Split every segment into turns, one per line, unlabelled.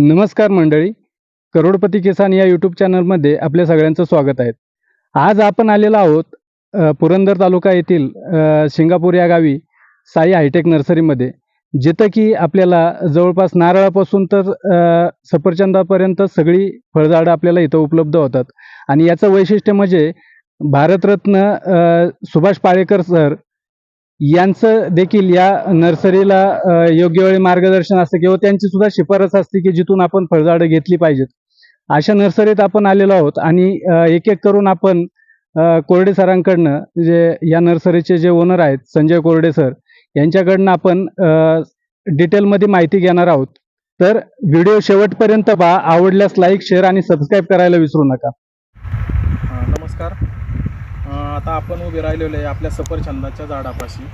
नमस्कार मंडळी. करोडपती किसान या यूट्यूब चॅनलमध्ये आपल्या सगळ्यांचं स्वागत आहे. आज आपण आलेलो आहोत पुरंदर तालुका येथील शिंगापूर या गावी साई हायटेक नर्सरीमध्ये. जिथं की आपल्याला जवळपास नारळापासून तर सफरचंदापर्यंत सगळी फळझाडं आपल्याला इथं उपलब्ध होतात. आणि याचं वैशिष्ट्य म्हणजे भारतरत्न सुभाष पाळेकर सर यांचं देखील या नर्सरीला योग्य वेळी मार्गदर्शन असतं किंवा त्यांची सुद्धा शिफारस असते की जिथून आपण फळझाडं घेतली पाहिजेत. अशा नर्सरीत आपण आलेलो आहोत आणि एक एक करून आपण कोरडे सरांकडनं जे या नर्सरीचे जे ओनर आहेत संजय कोरडे सर यांच्याकडनं आपण डिटेलमध्ये माहिती घेणार आहोत. तर व्हिडिओ शेवटपर्यंत पहा आवडल्यास लाईक शेअर आणि सबस्क्राईब करायला विसरू नका.
नमस्कार. आता आपण उभे राहिलेलो आहे आपल्या सफरचंदाच्या झाडापाशी.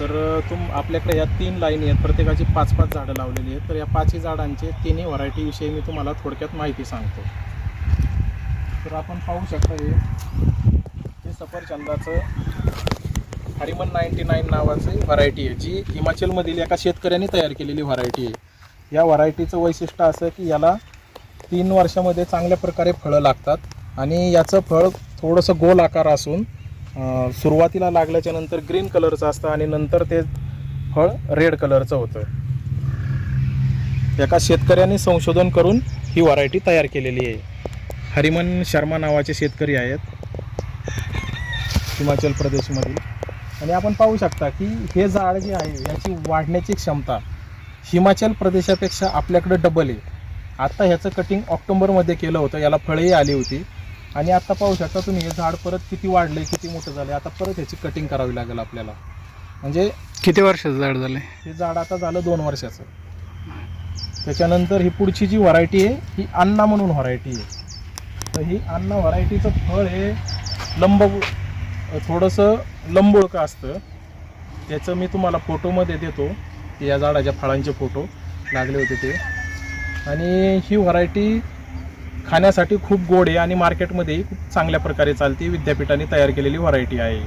तर तुम आपल्याकडे या तीन लाईनी आहेत. प्रत्येकाची पाच पाच झाडं लावलेली आहेत. तर या पाचही झाडांचे तिन्ही व्हरायटीविषयी मी तुम्हाला थोडक्यात माहिती सांगतो. तर आपण पाहू शकता हे हे सफरचंदाचं हरिमन नाईन्टी नाईन नावाची व्हरायटी आहे जी हिमाचलमधील एका शेतकऱ्याने तयार केलेली व्हरायटी आहे. या व्हरायटीचं वैशिष्ट्य असं की याला तीन वर्षामध्ये चांगल्या प्रकारे फळं लागतात आणि याचं फळ थोडंसं गोल आकार असून सुरुवातीला लागल्याच्या नंतर ग्रीन कलरचं असतं आणि नंतर ते फळ रेड कलरचं होतं. एका शेतकऱ्याने संशोधन करून ही व्हरायटी तयार केलेली आहे. हरिमन शर्मा नावाचे शेतकरी आहेत. हिमाचल प्रदेशमधील. आणि आपण पाहू शकता की हे झाड जे आहे याची वाढण्याची क्षमता हिमाचल प्रदेशापेक्षा आपल्याकडे डबल आहे. आत्ता ह्याचं कटिंग ऑक्टोबरमध्ये केलं होतं याला फळंही आली होती. आणि आता पाहू शकता तुम्ही हे झाड परत किती वाढले किती मोठं झाले आता परत ह्याची कटिंग करावी लागेल आपल्याला. म्हणजे
किती वर्षाचं झाड झालंय?
हे झाड आता झालं दोन वर्षाचं. त्याच्यानंतर ही पुढची जी व्हरायटी आहे ही अन्ना म्हणून व्हरायटी आहे. तर ही अन्ना व्हरायटीचं फळ हे लंब थोडंसं लंबोळकं असतं. त्याचं मी तुम्हाला फोटोमध्ये देतो. या झाडाच्या फळांचे फोटो लागले होते ते. आणि ही व्हरायटी खाण्यासाठी खूप गोड आहे आणि मार्केटमध्येही खूप चांगल्या प्रकारे चालते. विद्यापीठाने तयार केलेली व्हरायटी आहे.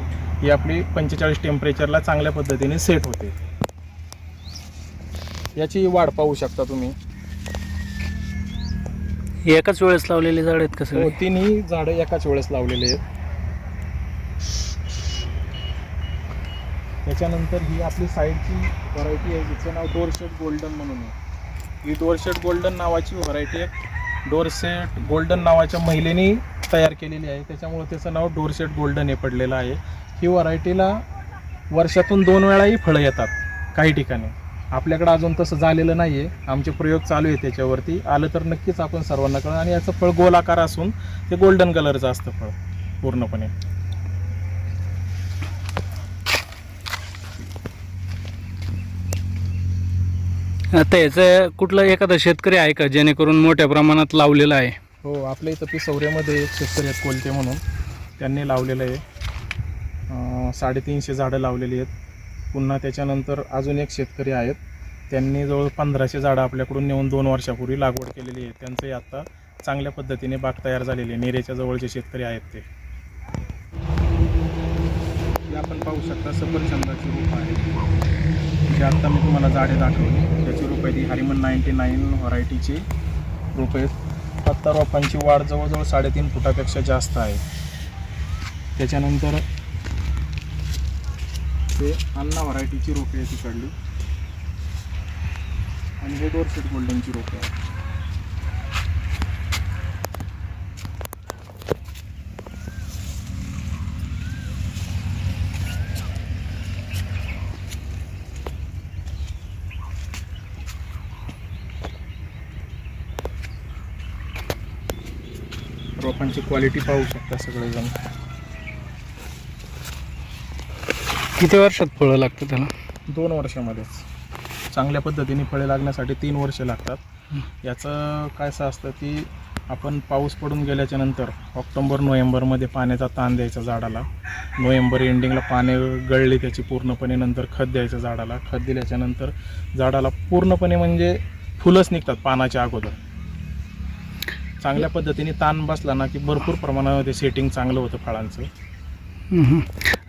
ही आपली पंचेचाळीस टेम्परेचरला चांगल्या पद्धतीने सेट होते. याची वाढ पाहू शकता तुम्ही.
एकाच वेळेस लावलेली झाड आहेत कसं
हो, तिन्ही झाडं एकाच वेळेस लावलेले आहेत. त्याच्यानंतर ही आपली साईडची व्हरायटी आहे जिचं नाव डोरशेट गोल्डन म्हणून आहे. ही डोरशेट गोल्डन नावाची व्हरायटी आहे. डोरसेट गोल्डन नावाच्या महिलेने तयार केलेली आहे. त्याच्यामुळे त्याचं नाव डोरसेट गोल्डन हे पडलेलं आहे. ही व्हरायटीला वर्षातून दोन वेळाही फळं येतात काही ठिकाणी. आपल्याकडं अजून तसं झालेलं नाही आहे आमचे प्रयोग चालू आहे त्याच्यावरती. आलं तर नक्कीच आपण सर्वांना कळू आणि याचं फळ गोलाकार असून ते गोल्डन कलरचं असतं फळ पूर्णपणे.
आता याचं कुठलं एखादा शेतकरी आहे का जेणेकरून मोठ्या प्रमाणात लावलेलं आहे?
हो आपल्या इथं पिसवऱ्यामध्ये एक शेतकरी आहेत कोलते म्हणून. त्यांनी लावलेलं आहे. अं, साडेतीनशे झाडं लावलेली आहेत. पुन्हा त्याच्यानंतर अजून एक शेतकरी आहेत. त्यांनी जवळ पंधराशे झाडं आपल्याकडून नेऊन दोन वर्षापूर्वी लागवड केलेली आहे. त्यांचंही आत्ता चांगल्या पद्धतीने बाग तयार झालेली आहे. नेरेच्या जवळचे शेतकरी आहेत ते. हे आपण पाहू शकता सफरचंदाची रूप आहे जे आत्ता मी तुम्हाला झाडे दाखवली. पहिली हरिमन नाईन्टी नाईन व्हरायटीची रोप आहेत पत्ता रोपांची वाढ जवळजवळ साडेतीन फुटापेक्षा जास्त आहे. त्याच्यानंतर ते अन्ना व्हरायटीची रोपे आहे तिकडली. आणि हे डोरसेट गोल्डनची रोपे आहे रोपांची क्वालिटी पाहू शकता सगळेजण.
किती वर्षात फळं लागतं त्याला?
दोन वर्षामध्येच चांगल्या पद्धतीने फळे लागण्यासाठी तीन वर्ष लागतात. याचं काय असं असतं की आपण पाऊस पडून गेल्याच्यानंतर ऑक्टोबर नोव्हेंबरमध्ये पाण्याचा ताण द्यायचा झाडाला. नोव्हेंबर एंडिंगला पाने गळली त्याची पूर्णपणे नंतर खत द्यायचं झाडाला. खत दिल्याच्यानंतर झाडाला पूर्णपणे म्हणजे फुलंच निघतात पानाच्या अगोदर. चांगल्या पद्धतीने ताण बसला ना की भरपूर प्रमाणामध्ये सेटिंग चांगलं होतं फळांचं.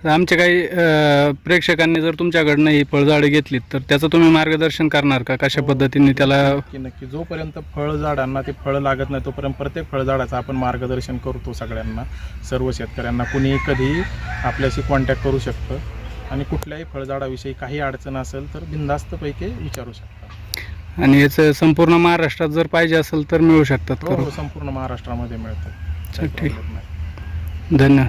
आमच्या काही अ, प्रेक्षकांनी जर तुमच्याकडनं ही फळझाडं घेतली तर त्याचं तुम्ही मार्गदर्शन करणार का? कशा पद्धतीने त्याला
नक्की नक्की. जोपर्यंत फळ झाडांना ते फळ लागत नाही तोपर्यंत प्रत्येक फळझाडाचं आपण मार्गदर्शन करतो सगळ्यांना सर्व शेतकऱ्यांना. कुणी कधीही आपल्याशी कॉन्टॅक्ट करू शकतं. आणि कुठल्याही फळझाडाविषयी काही अडचण असेल तर बिंदास्तपैकी विचारू शकता.
आणि याचं संपूर्ण महाराष्ट्रात जर पाहिजे असेल तर मिळू शकतात
हो हो संपूर्ण महाराष्ट्रामध्ये मिळतं
ठीक.
काही problem नाही.
धन्यवाद